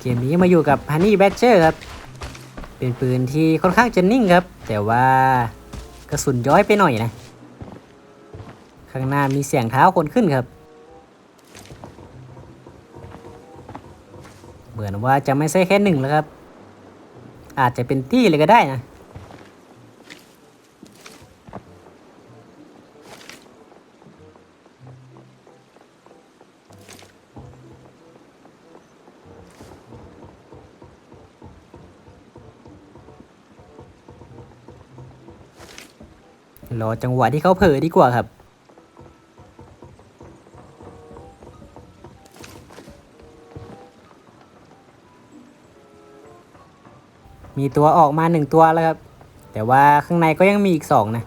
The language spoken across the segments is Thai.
เกมนี้มาอยู่กับ Honey Badger ครับ เป็นปืนที่ค่อนข้างจะนิ่งครับ แต่ว่ากระสุนย้อยไปหน่อยนะ ข้างหน้ามีเสียงเท้าคนขึ้นครับ เหมือนว่าจะไม่ใช่แค่หนึ่งแล้วครับ อาจจะเป็นตี้เลยก็ได้นะ รอจังหวะที่เขาเผลอดีกว่าครับ มีตัวออกมาหนึ่งตัวแล้วครับ แต่ว่าข้างในก็ยังมีอีกสองนะ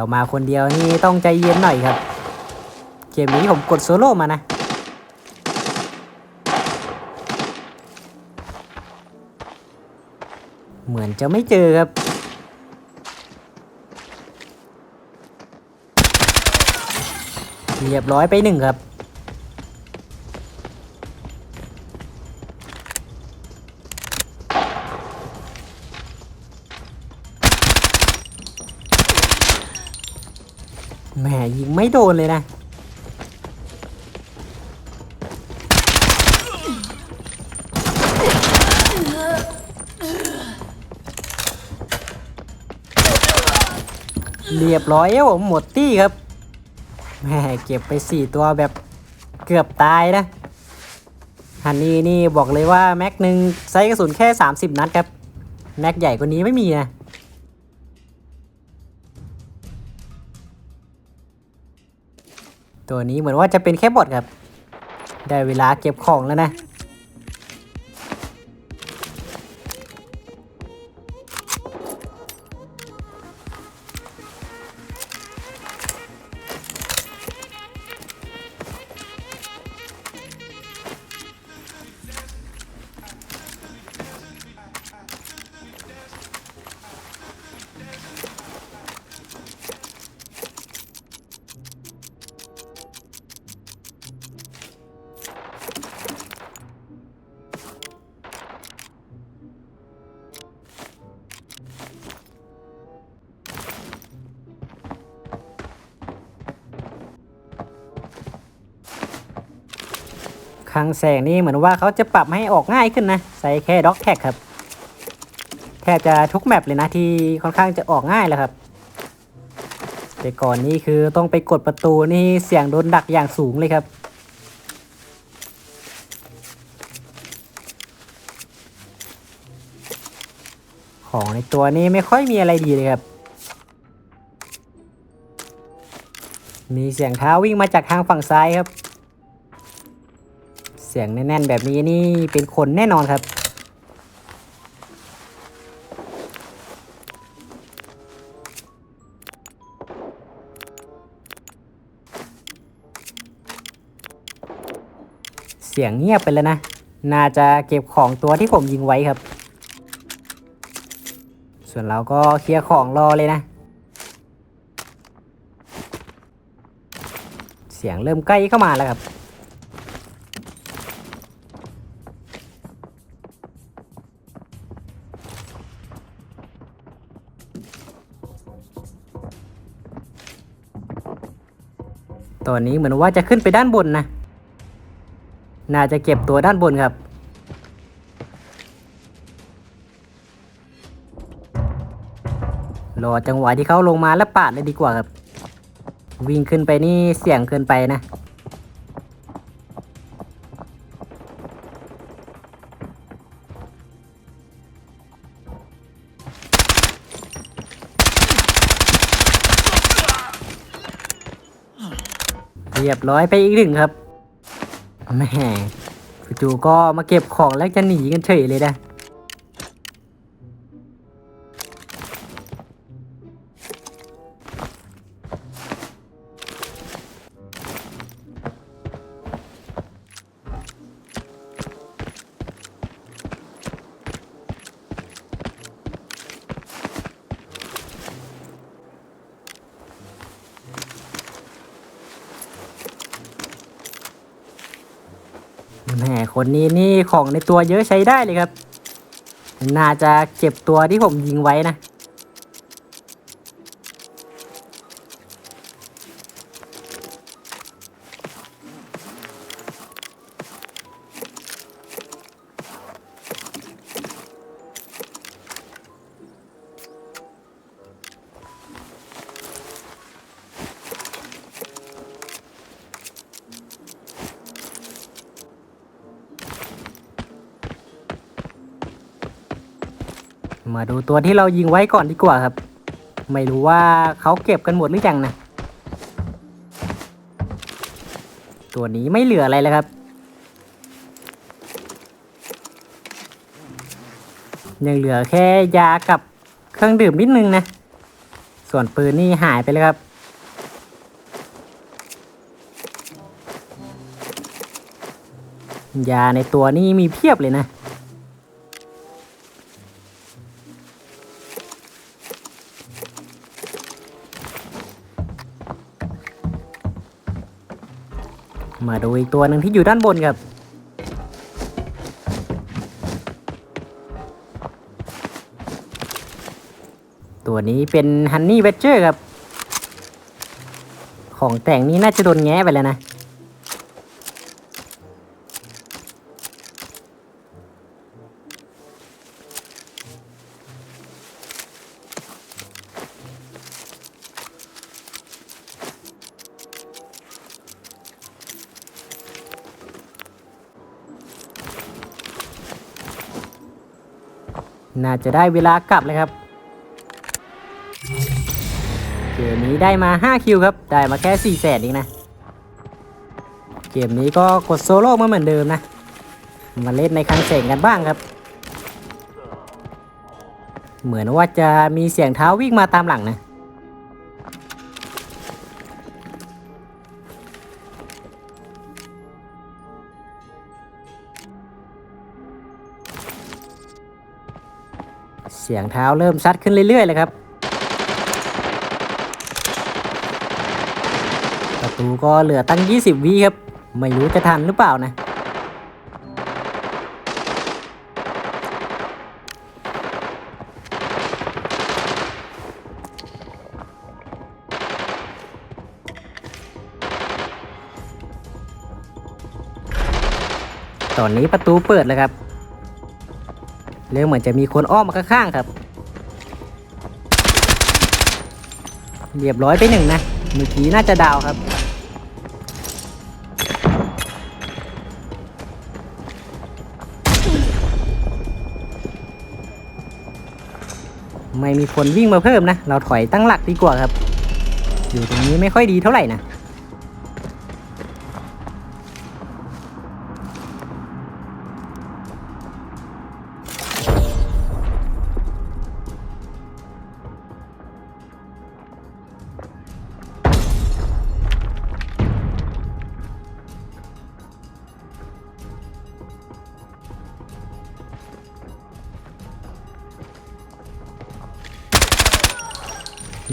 เรามาคนเดียวนี่ต้องใจเย็นหน่อยครับ เกมนี้ผมกดโซโล่มานะเหมือนจะไม่เจอครับ เรียบร้อยไปหนึ่งครับ แหมยิงไม่โดนเลยนะ เรียบร้อยครับผมหมดตี้ครับแหมเก็บไปสี่ตัวแบบเกือบตายนะฮันนี่นี่บอกเลยว่าแม็กหนึ่งไซส์กระสุนแค่ 30 นัดครับ แม็กใหญ่กว่านี้ไม่มีนะ ตัวนี้เหมือนว่าจะเป็นแค่บอทครับ ได้เวลาเก็บของแล้วนะ คลังแสงนี่เหมือนว่าเขาจะปรับให้ออกง่ายขึ้นนะ ใส่แค่ด็อกแท็กครับ แทบจะทุกแมปเลยนะที่ค่อนข้างจะออกง่ายแล้วครับ แต่ก่อนนี้คือต้องไปกดประตูนี่เสียงโดนดักอย่างสูงเลยครับของในตัวนี้ไม่ค่อยมีอะไรดีเลยครับ มีเสียงเท้าวิ่งมาจากทางฝั่งซ้ายครับ สียงแน่นๆแบบนี้นี่เป็นคนแน่นอนครับ เสียงเงียบไปแล้วนะ น่าจะเก็บของตัวที่ผมยิงไว้ครับ ส่วนเราก็เคลียร์ของรอเลยนะ เสียงเริ่มใกล้เข้ามาแล้วครับ ตอนนี้เหมือนว่าจะขึ้นไปด้านบนนะ น่าจะเก็บตัวด้านบนครับ รอจังหวะที่เขาลงมาแล้วปาดเลยดีกว่าครับ วิ่งขึ้นไปนี่เสี่ยงเกินไปนะ เรียบร้อยไปอีกหนึ่งครับแม่จู่ๆก็มาเก็บของแล้วจะหนีกันเฉยเลยนะ คนนี้นี่ของในตัวเยอะใช้ได้เลยครับ น่าจะเก็บตัวที่ผมยิงไว้นะ มาดูตัวที่เรายิงไว้ก่อนดีกว่าครับ ไม่รู้ว่าเขาเก็บกันหมดหรือยังนะ ตัวนี้ไม่เหลืออะไรเลยครับ ยังเหลือแค่ยากับเครื่องดื่มนิดนึงนะ ส่วนปืนนี่หายไปเลยครับยาในตัวนี่มีเพียบเลยนะ มาดูอีกตัวหนึ่งที่อยู่ด้านบนครับ ตัวนี้เป็นฮันนี่เวจเจอร์ครับ ของแต่งนี้น่าจะโดนแง้ไปแล้วนะ น่าจะได้เวลากลับเลยครับเกมนี้ได้มา 5 คิวครับ ได้มาแค่4แสนเองนะ เกมนี้ก็กดโซโล่มาเหมือนเดิมนะ มาเล่นในคลังเสงกันบ้างครับ เหมือนว่าจะมีเสียงเท้าวิ่งมาตามหลังนะ สียงเท้าเริ่มชัดขึ้นเรื่อยๆเลยครับ ประตูก็เหลือตั้ง 20วิครับ ไม่รู้จะทันหรือเปล่านะตอนนี้ประตูเปิดแล้วครับ เรื่องเหมือนจะมีคนอ้อมมาข้างๆครับ เรียบร้อยไปหนึ่งนะเมื่อกี้น่าจะดาวครับ ไม่มีคนวิ่งมาเพิ่มนะ เราถอยตั้งหลักดีกว่าครับ อยู่ตรงนี้ไม่ค่อยดีเท่าไหร่นะ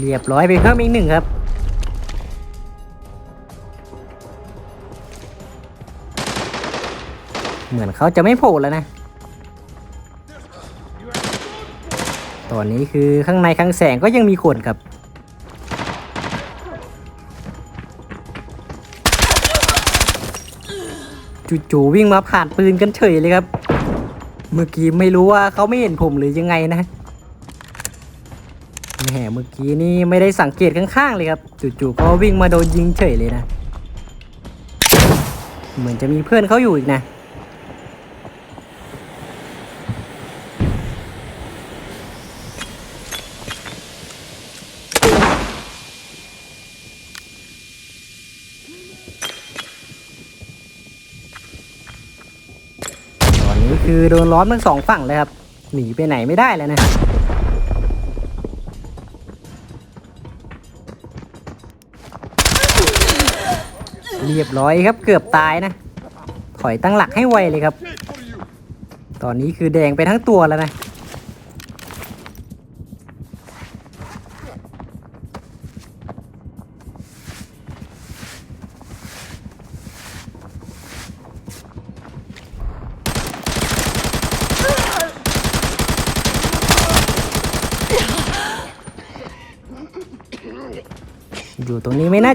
เรียบร้อยไปเพิ่มอีกหนึ่งครับ เหมือนเขาจะไม่โผล่แล้วนะ ตอนนี้คือข้างในข้างแสงก็ยังมีคนครับ จู่ๆวิ่งมาผ่านปืนกันเฉยเลยครับ เมื่อกี้ไม่รู้ว่าเขาไม่เห็นผมหรือยังไงนะ แหมเมื่อกี้นี่ไม่ได้สังเกตข้างๆเลยครับจู่ๆก็วิ่งมาโดนยิงเฉยเลยนะ เหมือนจะมีเพื่อนเขาอยู่อีกนะตอนนี้คือโดนล้อมทั้งสองฝั่งเลยครับ หนีไปไหนไม่ได้แล้วนะ เรียบร้อยครับเกือบตายนะ ถอยตั้งหลักให้ไวเลยครับ ตอนนี้คือแดงไปทั้งตัวแล้วนะ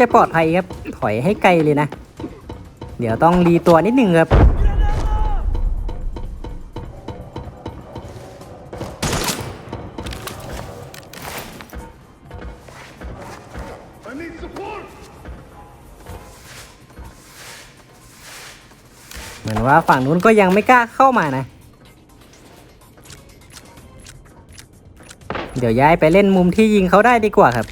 จะปลอดภัยครับ ถอยให้ไกลเลยนะ เดี๋ยวต้องรีตัวนิดหนึ่งครับ I need support! เหมือนว่าฝั่งนู้นก็ยังไม่กล้าเข้ามานะ เดี๋ยวย้ายไปเล่นมุมที่ยิงเขาได้ดีกว่าครับ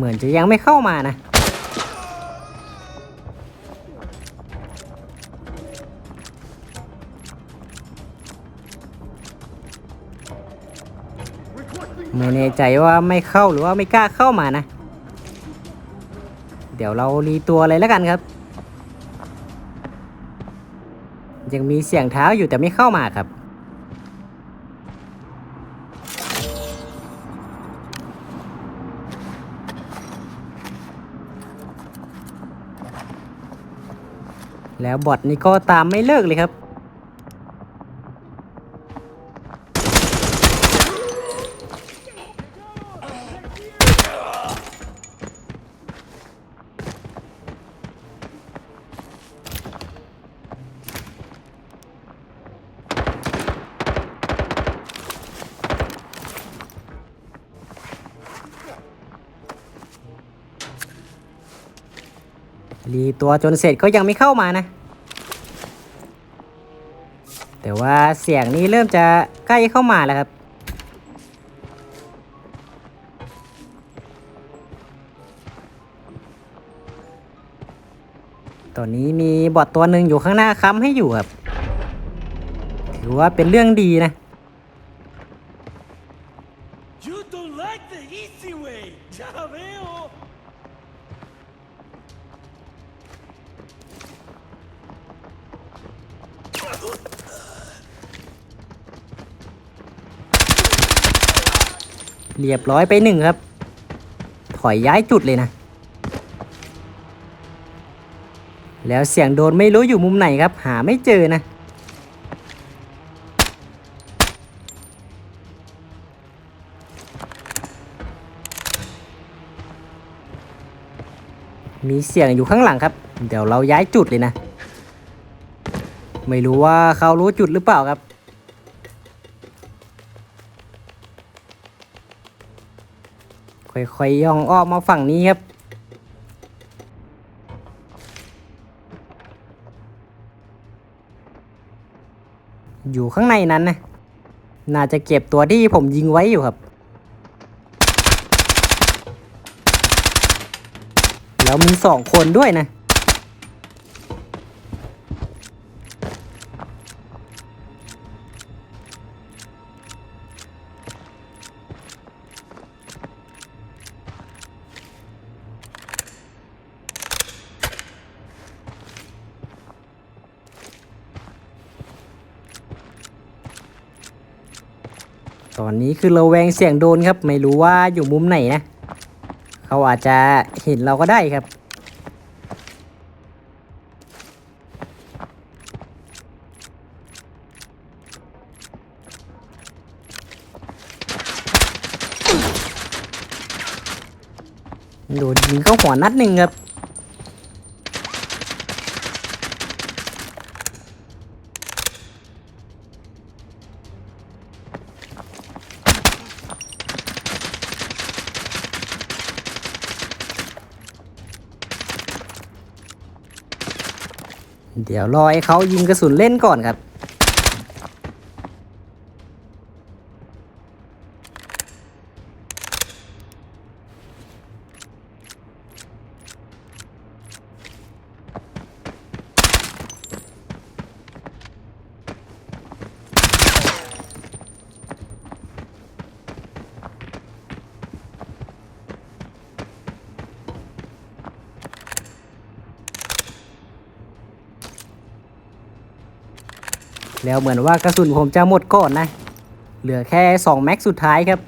เหมือนจะยังไม่เข้ามานะ ไม่แน่ใจว่าไม่เข้าหรือว่าไม่กล้าเข้ามานะ เดี๋ยวเรารีตัวเลยแล้วกันครับ ยังมีเสียงเท้าอยู่แต่ไม่เข้ามาครับ แล้วบอทนี่ก็ตามไม่เลิกเลยครับ รีตัวจนเสร็จก็ยังไม่เข้ามานะ แต่ว่าเสียงนี้เริ่มจะใกล้เข้ามาแล้วครับ ตอนนี้มีบอดตัวหนึ่งอยู่ข้างหน้าค้ำให้อยู่ครับ ถือว่าเป็นเรื่องดีนะ รียบร้อยไปหนึ่งครับ ถอยย้ายจุดเลยนะ แล้วเสียงโดนไม่รู้อยู่มุมไหนครับ หาไม่เจอนะมีเสียงอยู่ข้างหลังครับ เดี๋ยวเราย้ายจุดเลยนะ ไม่รู้ว่าเขารู้จุดหรือเปล่าครับ ค่อยย่องอ้อมมาฝั่งนี้ครับอยู่ข้างในนั้นนะ น่าจะเก็บตัวที่ผมยิงไว้อยู่ครับ แล้วมีสองคนด้วยนะ ตอนนี้คือเราแวงเสียงโดนครับ ไม่รู้ว่าอยู่มุมไหนนะ เขาอาจจะเห็นเราก็ได้ครับ โดนยิงเข้าหัวนัดหนึ่งครับ เดี๋ยวรอให้เขายิงกระสุนเล่นก่อนครับ แล้วเหมือนว่ากระสุนผมจะหมดก่อนนะ เหลือแค่ 2 แม็กสุดท้ายครับ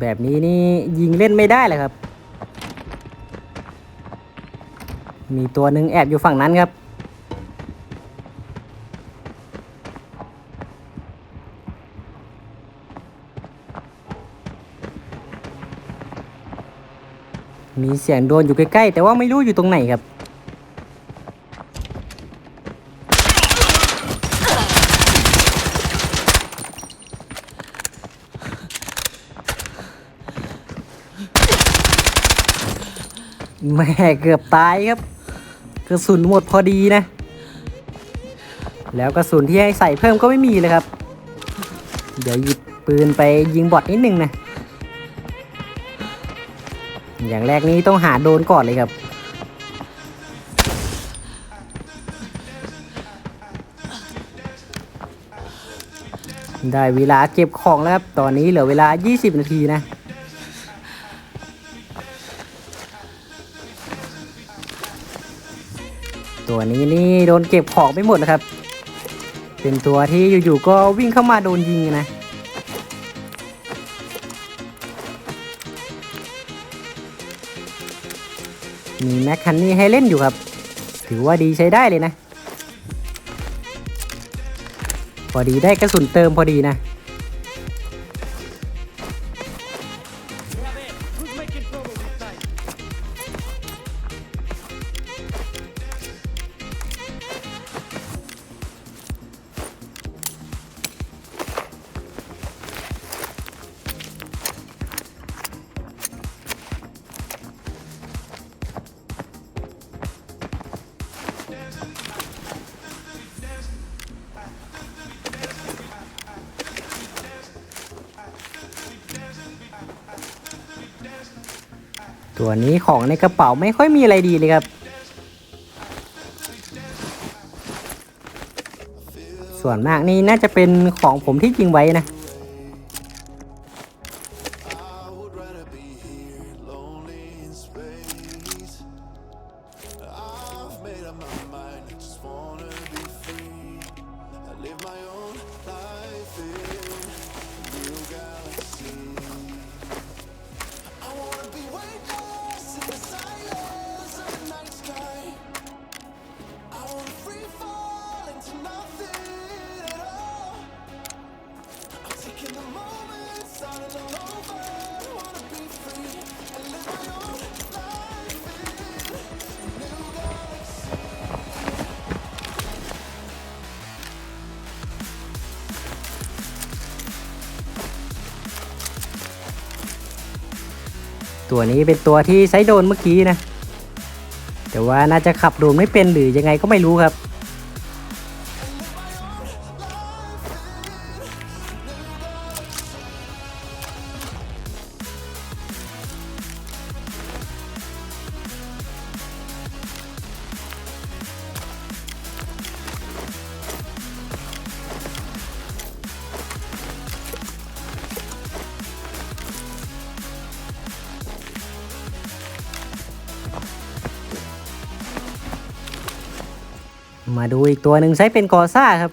แบบนี้นี่ยิงเล่นไม่ได้เลยครับ มีตัวหนึ่งแอบอยู่ฝั่งนั้นครับมีเสียงโดนอยู่ใกล้ๆ แต่ว่าไม่รู้อยู่ตรงไหนครับ แม่เกือบตายครับกระสุนหมดพอดีนะ แล้วกระสุนที่ให้ใส่เพิ่มก็ไม่มีเลยครับ เดี๋ยวหยิบปืนไปยิงบอทนิดนึงนะ อย่างแรกนี้ต้องหาโดนก่อนเลยครับได้เวลาเก็บของแล้วครับ ตอนนี้เหลือเวลา 20 นาทีนะ ตัวนี้นี่โดนเก็บของไปหมดนะครับ เป็นตัวที่อยู่ๆก็วิ่งเข้ามาโดนยิงนะมีแม็กคันนี่ให้เล่นอยู่ครับ ถือว่าดีใช้ได้เลยนะ พอดีได้กระสุนเติมพอดีนะ ตัวนี้ของในกระเป๋าไม่ค่อยมีอะไรดีเลยครับ ส่วนมากนี่น่าจะเป็นของผมที่ยิงไว้นะ ตัวนี้เป็นตัวที่ใช้โดนเมื่อกี้นะ แต่ว่าน่าจะขับโดนไม่เป็นหรือยังไงก็ไม่รู้ครับ มาดูอีกตัวหนึ่งใช้เป็นกอซ่าครับ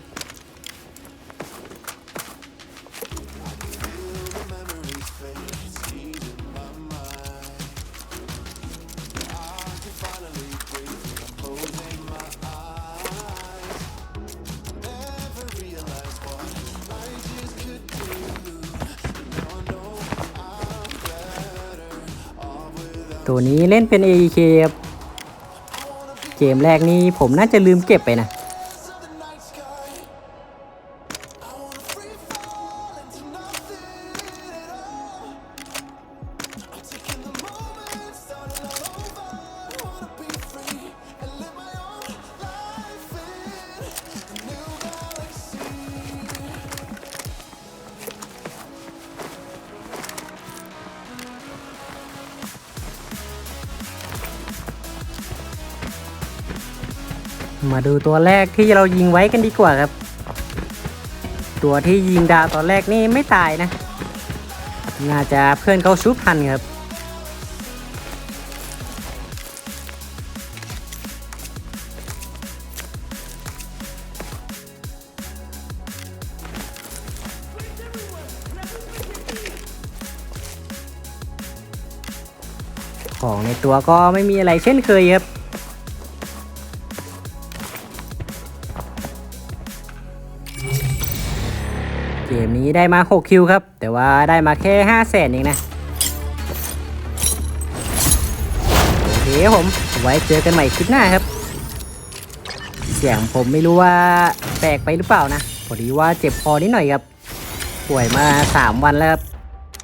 ตัวนี้เล่นเป็น AEK ครับ เกมแรกนี้ผมน่าจะลืมเก็บไปนะ มาดูตัวแรกที่เรายิงไว้กันดีกว่าครับ ตัวที่ยิงดาวตอนแรกนี่ไม่ตายนะ น่าจะเพื่อนเขาชุบทันครับของในตัวก็ไม่มีอะไรเช่นเคยครับ มนี้ได้มา 6 คิวครับ แต่ว่าได้มาแค่5แสนเองนะ โอเคครับผม ไว้เจอกันใหม่คลิปหน้าครับ เสียงผมไม่รู้ว่าแปลกไปหรือเปล่านะ พอดีว่าเจ็บคอนิดหน่อยครับ ป่วยมา 3 วันแล้วครับ